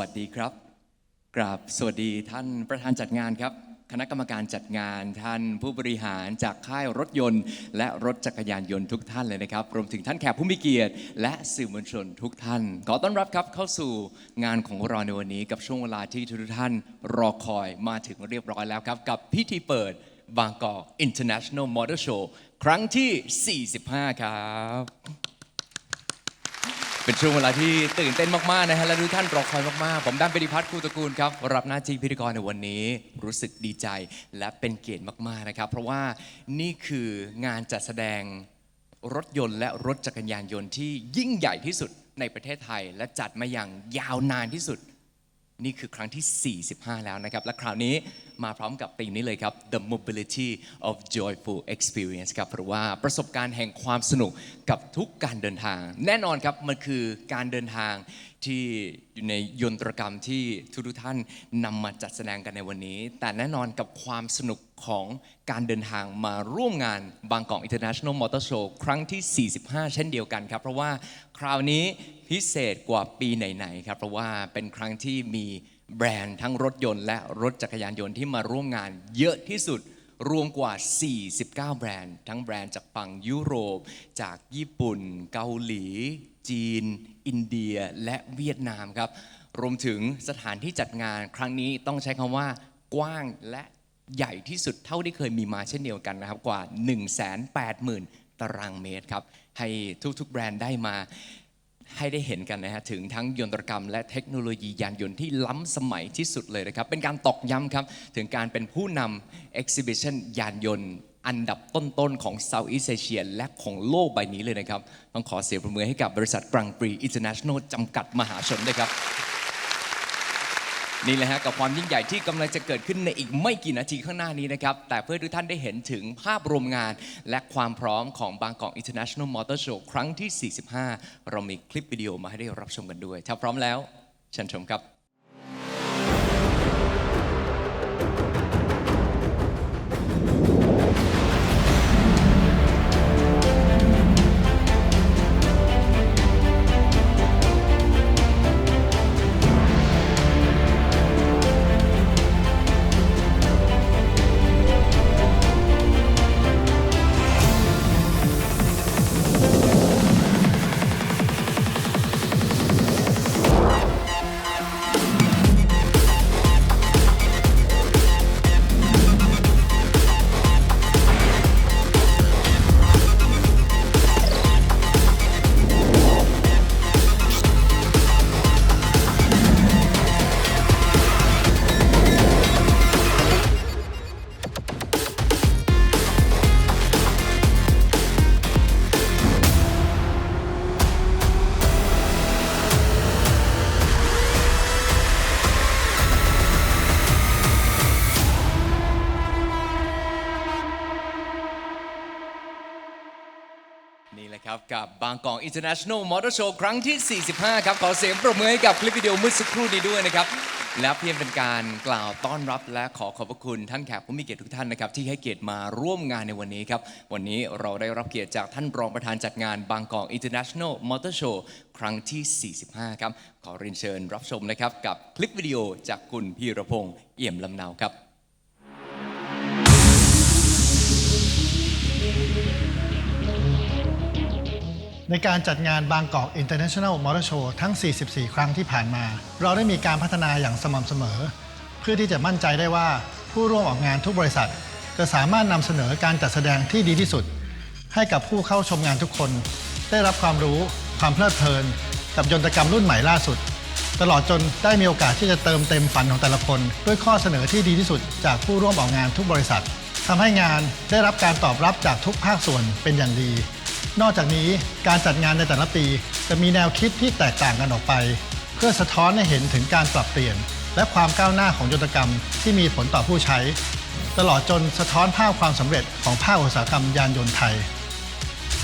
สวัสดีครับ กราบสวัสดีท่านประธานจัดงานครับ คณะกรรมการจัดงานท่านผู้บริหารจากค่ายรถยนต์ และรถจักรยานยนต์ทุกท่านเลยนะครับ รวมถึงท่านแขกผู้มีเกียรติ และสื่อมวลชนทุกท่าน ขอต้อนรับครับเข้าสู่งานของเราในวันนี้ กับช่วงเวลาที่ทุกท่านรอคอยมาถึงเรียบร้อยแล้วครับ กับพิธีเปิดบางกอก International Motor Show ครั้งที่ 45 ครับ เป็นช่วงเวลาที่ตื่นเต้นมาก ๆ นะฮะและทุกท่านรอคอยมาก ๆ ผมดันปฏิพัฒน์ครูตระกูลครับ รับหน้าที่พิธีกรในวันนี้รู้สึกดีใจและเป็นเกียรติมาก ๆ นะครับ เพราะว่านี่คืองานจัดแสดงรถยนต์และรถจักรยานยนต์ที่ยิ่งใหญ่ที่สุดในประเทศไทย และจัดมาอย่างยาวนานที่สุด นี่คือครั้งที่ 45 แล้วนะครับ และคราวนี้ มาพร้อมกับธีมนี้เลยครับ The Mobility of Joyful Experience ครับหรือว่าประสบการณ์แห่งความสนุกกับทุกการเดินทาง แน่นอนครับมันคือการเดินทางที่อยู่ในยนตรกรรมที่ทุกท่านนำมาจัดแสดงกันในวันนี้ แต่แน่นอนกับความสนุกของการเดินทางมาร่วมงานบางกอก International Motor Show ครั้งที่ 45 เช่นเดียวกันครับ เพราะว่าคราวนี้พิเศษกว่าปีไหนๆครับ เพราะว่าเป็นครั้งที่มี แบรนด์ทั้งรถยนต์และรถจักรยานยนต์ที่มาร่วมงานเยอะที่สุดรวมกว่า 49 แบรนด์ ทั้งแบรนด์จากฝั่งยุโรป จากญี่ปุ่น เกาหลี จีน อินเดีย และเวียดนามครับ รวมถึงสถานที่จัดงานครั้งนี้ต้องใช้คำว่ากว้างและใหญ่ที่สุดเท่าที่เคยมีมาเช่นเดียวกันนะครับ กว่า 180,000 ตารางเมตรครับ ให้ทุกๆ แบรนด์ได้มา ให้ได้เห็นกันนะฮะถึงทั้งยนตรกรรม และเทคโนโลยียานยนต์ที่ล้ำสมัยที่สุดเลยนะครับ เป็นการตอกย้ำครับ ถึงการเป็นผู้นำ Exhibition ยานยนต์อันดับต้นๆของเซาท์อีสเอเชียและของโลกใบนี้เลยนะครับ ต้องขอเสียงปรบมือให้กับบริษัทกรังปรีอินเตอร์เนชั่นแนลจำกัดมหาชนด้วยครับ นี่แหละฮะกับความยิ่งใหญ่ที่กำลังจะเกิดขึ้นในอีกไม่กี่นาทีข้างหน้านี้นะครับ แต่เพื่อทุกท่านได้เห็นถึงภาพรวมงาน และความพร้อมของบางกอก International Motor Show ครั้งที่ 45 เรามีคลิปวิดีโอมาให้ได้รับชมกันด้วย ถ้าพร้อมแล้วเชิญชมครับ กับบางกอก International Motor Show ครั้งที่ 45 ครับ ขอเสียงปรบมือให้กับคลิปวิดีโอเมื่อสักครู่นี้ด้วยนะครับ และเพียงเป็นการกล่าวต้อนรับและขอขอบพระคุณท่านแขกผู้มีเกียรติทุกท่านนะครับ ที่ให้เกียรติมาร่วมงานในวันนี้ครับ วันนี้เราได้รับเกียรติจากท่านรองประธานจัดงานบางกอก International Motor Show ครั้งที่ 45 ครับ ขอเรียนเชิญรับชมนะครับกับคลิปวิดีโอจากคุณพีรพงษ์เอี่ยมลำเนาครับ ในการจัดงานบางกอก International Motor Show ทั้ง 44 ครั้งที่ผ่านมา เราได้มีการพัฒนาอย่างสม่ำเสมอ เพื่อที่จะมั่นใจได้ว่าผู้ร่วมออกงานทุกบริษัท จะสามารถนำเสนอการจัดแสดงที่ดีที่สุด ให้กับผู้เข้าชมงานทุกคน ได้รับความรู้ ความเพลิดเพลิน กับยนตกรรมรุ่นใหม่ล่าสุด ตลอดจนได้มีโอกาสที่จะเติมเต็มฝันของแต่ละคน ด้วยข้อเสนอที่ดีที่สุด จากผู้ร่วมออกงานทุกบริษัททำให้งานได้รับการตอบรับจากทุกภาคส่วนเป็นอย่างดี นอกจากนี้การจัดงานในแต่ละปี จะมีแนวคิดที่แตกต่างกันออกไป เพื่อสะท้อนให้เห็นถึงการปรับเปลี่ยน และความก้าวหน้าของยนตกรรมที่มีผลต่อผู้ใช้ ตลอดจนสะท้อนภาพความสำเร็จของภาคอุตสาหกรรมยานยนต์ไทย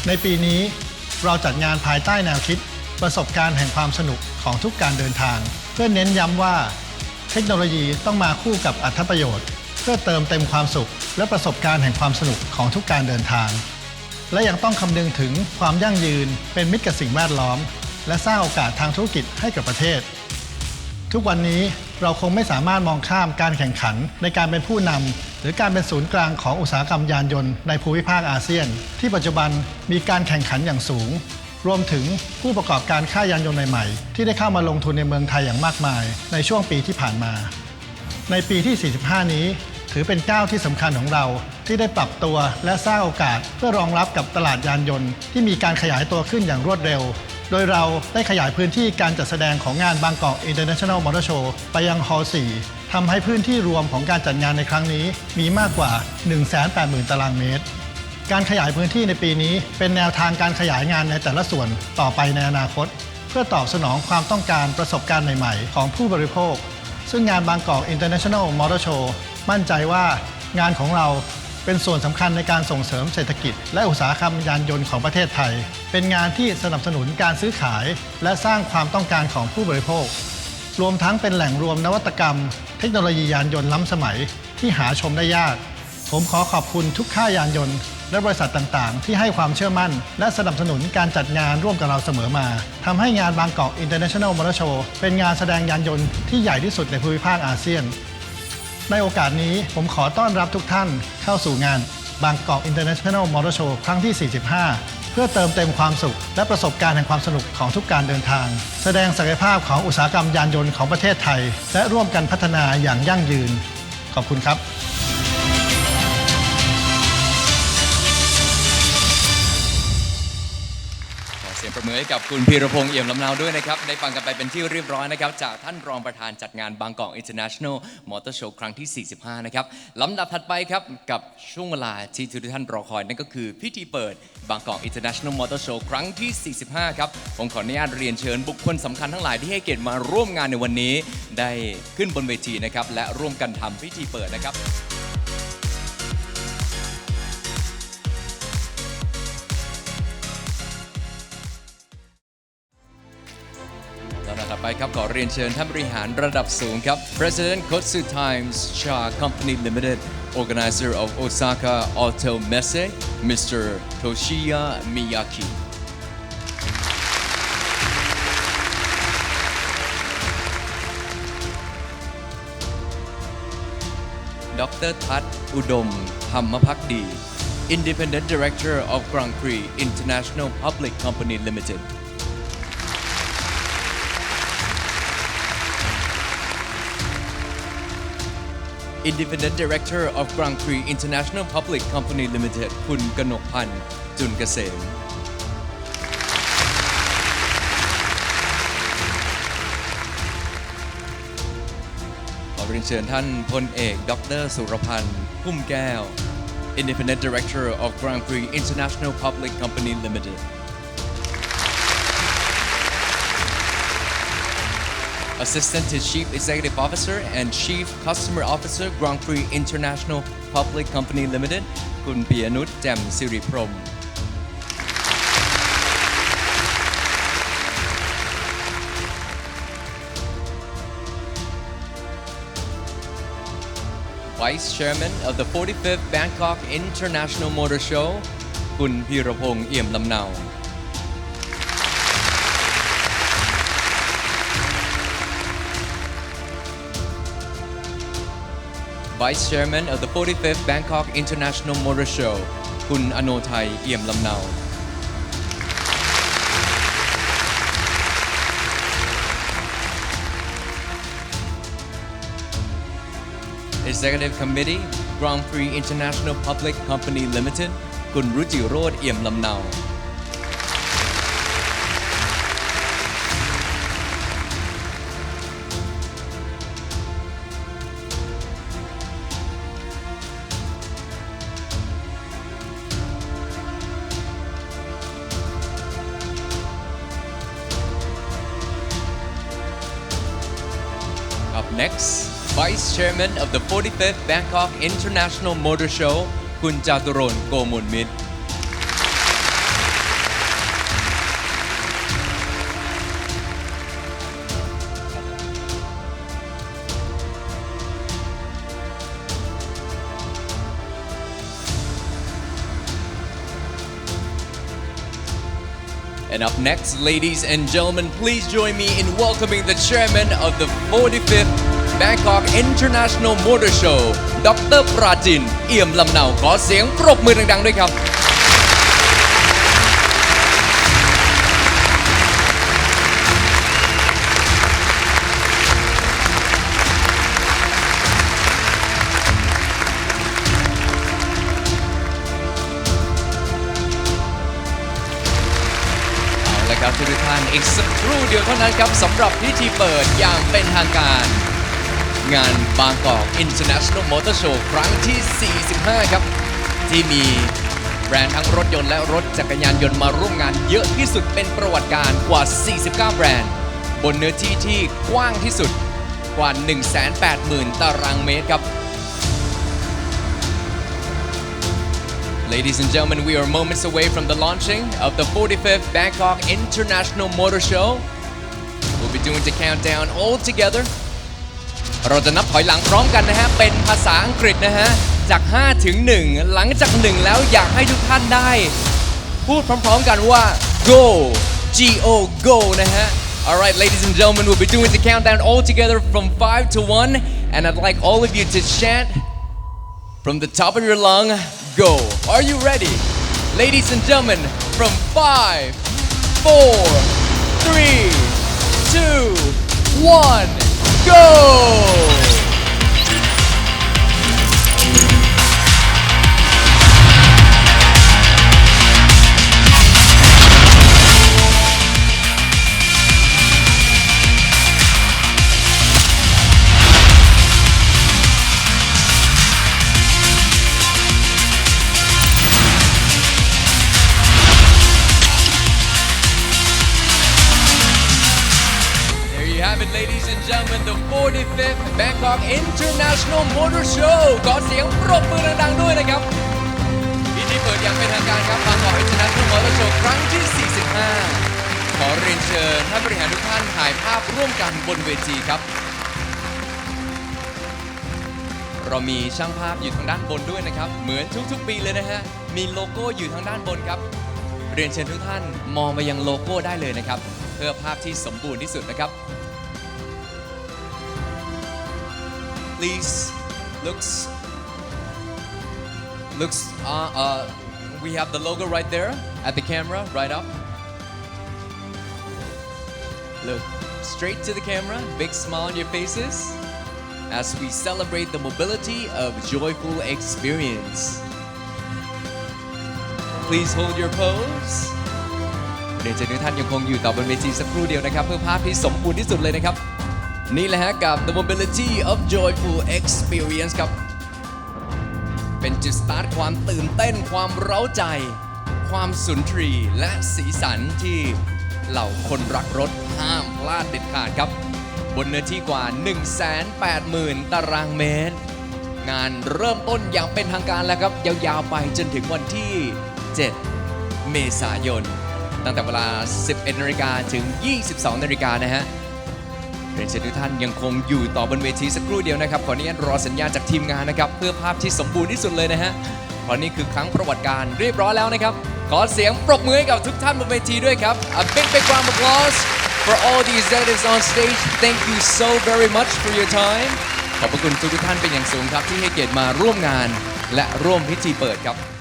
ในปีนี้เราจัดงานภายใต้แนวคิด ประสบการณ์แห่งความสนุกของทุกการเดินทาง เพื่อเน้นย้ำว่า เทคโนโลยีต้องมาคู่กับอัธประโยชน์ เพื่อเติมเต็มความสุข และประสบการณ์แห่งความสนุกของทุกการเดินทาง และยังต้องคำนึงถึงความยั่งยืน เป็นมิตรกับสิ่งแวดล้อม และสร้างโอกาสทางธุรกิจให้กับประเทศ ทุกวันนี้เราคงไม่สามารถมองข้ามการแข่งขันในการเป็นผู้นำหรือการเป็นศูนย์กลางของอุตสาหกรรมยานยนต์ในภูมิภาคอาเซียน ที่ปัจจุบันมีการแข่งขันอย่างสูง รวมถึงผู้ประกอบการค่ายยานยนต์ใหม่ๆ ที่ได้เข้ามาลงทุนในเมืองไทยอย่างมากมาย ในช่วงปีที่ผ่านมา ในปีที่ 45 นี้ ถือเป็นก้าวที่สำคัญของเรา ที่ได้ปรับตัวและสร้างโอกาสเพื่อรองรับกับตลาดยานยนต์ ที่มีการขยายตัวขึ้นอย่างรวดเร็ว โดยเราได้ขยายพื้นที่การจัดแสดงของงานบางกอก International Motor Show ไปยังฮอลล์4ทำให้พื้นที่รวมของการจัดงานในครั้งนี้ มีมากกว่า 180,000 ตารางเมตร การขยายพื้นที่ในปีนี้ เป็นแนวทางการขยายงานในแต่ละส่วนต่อไปในอนาคต เพื่อตอบสนองความต้องการประสบการณ์ใหม่ๆ ของผู้บริโภค ซึ่งงานบางกอก International Motor Show มั่นใจว่างานของเรา เป็นส่วนสำคัญในการส่งเสริมเศรษฐกิจ และอุตสาหกรรมยานยนต์ของประเทศไทย เป็นงานที่สนับสนุนการซื้อขาย และสร้างความต้องการของผู้บริโภค รวมทั้งเป็นแหล่งรวมนวัตกรรม เทคโนโลยียานยนต์ล้ำสมัยที่หาชมได้ยาก ผมขอขอบคุณทุกค่ายยานยนต์ และบริษัทต่างๆ ที่ให้ความเชื่อมั่น และสนับสนุนการจัดงานร่วมกับเราเสมอมาทำให้งานบางกอก International Motor Show เป็นงานแสดงยานยนต์ที่ใหญ่ที่สุดในภูมิภาคอาเซียน ในโอกาสนี้ผมขอต้อนรับทุกท่านเข้าสู่งานบางกอก International Motor Show ครั้งที่ 45 เพื่อเติมเต็มความสุข และประสบการณ์แห่งความสนุกของทุกการเดินทาง แสดงศักยภาพของอุตสาหกรรมยานยนต์ของประเทศไทย และร่วมกันพัฒนาอย่างยั่งยืน ขอบคุณครับ มือให้กับคุณพีรพงษ์เอี่ยมลำนาวด้วยนะครับ ได้ฟังกันไปเป็นที่เรียบร้อยนะครับ จากท่านรองประธานจัดงานบางกอก International Motor Show ครั้งที่ 45 นะครับลำดับถัดไปครับ กับช่วงเวลาที่ทุกท่านรอคอย นั่นก็คือพิธีเปิดบางกอก International Motor Show ครั้งที่ 45 ครับ ผมขออนุญาตเรียนเชิญบุคคลสำคัญทั้งหลายที่ให้เกียรติมาร่วมงานในวันนี้ ได้ขึ้นบนเวทีนะครับและร่วมกันทำพิธีเปิดนะครับ ไปครับขอเรียนเชิญท่านบริหารระดับสูงครับ President Kotsu Times Cha Company Limited Organizer of Osaka Auto Messe Mr. Toshiya Miyaki ดรทัศน์อุดม ธรรมพักดี Independent Director of Grand Prix International Public Company Limited Independent Director of Grand Prix International Public Company Limited คุณกนกพันธ์จุนเกษม ขอเรียนเชิญท่านพลเอกดรสุรพันธ์พุ่มแก้ว Independent Director of Grand Prix International Public Company Limited Assistant to Chief Executive Officer and Chief Customer Officer Grand Prix International Public Company Limited คุณปียนุชแจ่มสิริพรหม Vice Chairman of the 45th Bangkok International Motor Show คุณพีรพงษ์เอี่ยมลำเนา Vice Chairman of the 45th Bangkok International Motor Show คุณอโนไทยเอี่ยมลำเนา Executive Committee Grand Prix International Public Company Limited คุณรุจิโ Vice Chairman of the 45th Bangkok International Motor Show, Kun Jaturon Komunmit. And up next, ladies and gentlemen, please join me in welcoming the chairman of the 45th Bangkok International Motor Show ดรปราจิน เอี่ยมลำเนาขอเสียงปรบมือดังๆด้วยครับ เอาละครับทุกท่านอีกสักครู่เดียวเท่านั้นครับสำหรับพิธีเปิดอย่างเป็นทางการ งานบางกอก International Motor Show ครั้งที่ 45 ครับ ที่มีแบรนด์ทั้งรถยนต์และรถจักรยานยนต์มาร่วมงานเยอะที่สุดเป็นประวัติการกว่า 49 แบรนด์ บนเนื้อที่ที่กว้างที่สุดกว่า 180,000 ตารางเมตรครับ Ladies and gentlemen, we are moments away from the launching of the 45th Bangkok International Motor Show. We'll be doing the countdown all together. เราจะนับถอยหลังพร้อมกันนะฮะ เป็นภาษาอังกฤษนะฮะ จาก 5 ถึง 1 หลังจาก 1 แล้วอยากให้ทุกท่านได้ พูดพร้อมๆกันว่า go G O go นะฮะ Alright ladies and gentlemen we'll be doing the countdown all together from 5 to 1 and I'd like all of you to chant from the top of your lung, go. Are you ready? Ladies and gentlemen, from five, four, three, two, one, go! There you have it, ladies and gentlemen, the 45th Bangkok International Motor Show ขอเสียงปรบมือดังๆด้วยนะครับพิธีเปิดอย่างเป็นทางการครับ Bangkok International Motor Show ครั้งที่ 45 ขอเรียนเชิญท่านบริหารทุกท่านถ่ายภาพร่วมกันบนเวทีครับ เรามีช่างภาพอยู่ทางด้านบนด้วยนะครับ เหมือนทุกๆ ปีเลยนะฮะ มีโลโก้อยู่ทางด้านบนครับ เรียนเชิญทุกท่านมองไปยังโลโก้ได้เลยนะครับ เพื่อภาพที่สมบูรณ์ที่สุดนะครับ please looks looks uh, uh, we have the logo right there at the camera right up look straight to the camera big smile on your faces as we celebrate the mobility of joyful experience please hold your pose เรียนเชิญทุกท่านยังคงอยู่ต่อบนเวทีสักครู่เดียวนะครับ เพื่อภาพที่สมบูรณ์ที่สุดเลยนะครับ นี่แหละฮะกับ The Mobility of Joyful Experience ครับ เป็นจุดสตาร์ทความตื่นเต้นความเร้าใจ ความสุนทรีและสีสันที่เหล่าคนรักรถห้ามพลาดเด็ดขาดครับ บนเนื้อที่กว่า 180,000 ตารางเมตร งานเริ่มต้นอย่างเป็นทางการแล้วครับ ยาวๆไปจนถึงวันที่ 7 เมษายน ตั้งแต่เวลา 11นาฬิกาถึง 22นาฬิกานะฮะ เรียนเชิญทุกท่านยังคงอยู่ต่อบนเวทีสักครู่เดียวนะครับขออนุญาตรอสัญญาณจากทีมงานนะครับ เพื่อภาพที่สมบูรณ์ที่สุดเลยนะฮะเพราะนี่คือครั้งประวัติการเรียบร้อยแล้วนะครับ ขอเสียงปรบมือให้กับทุกท่านบนเวทีด้วยครับ A big big round of applause for all the executives on stage thank you so very much for your time ขอบพระคุณทุกท่านเป็นอย่างสูงครับที่ให้เกียรติมาร่วมงาน และร่วมพิธีเปิดครับ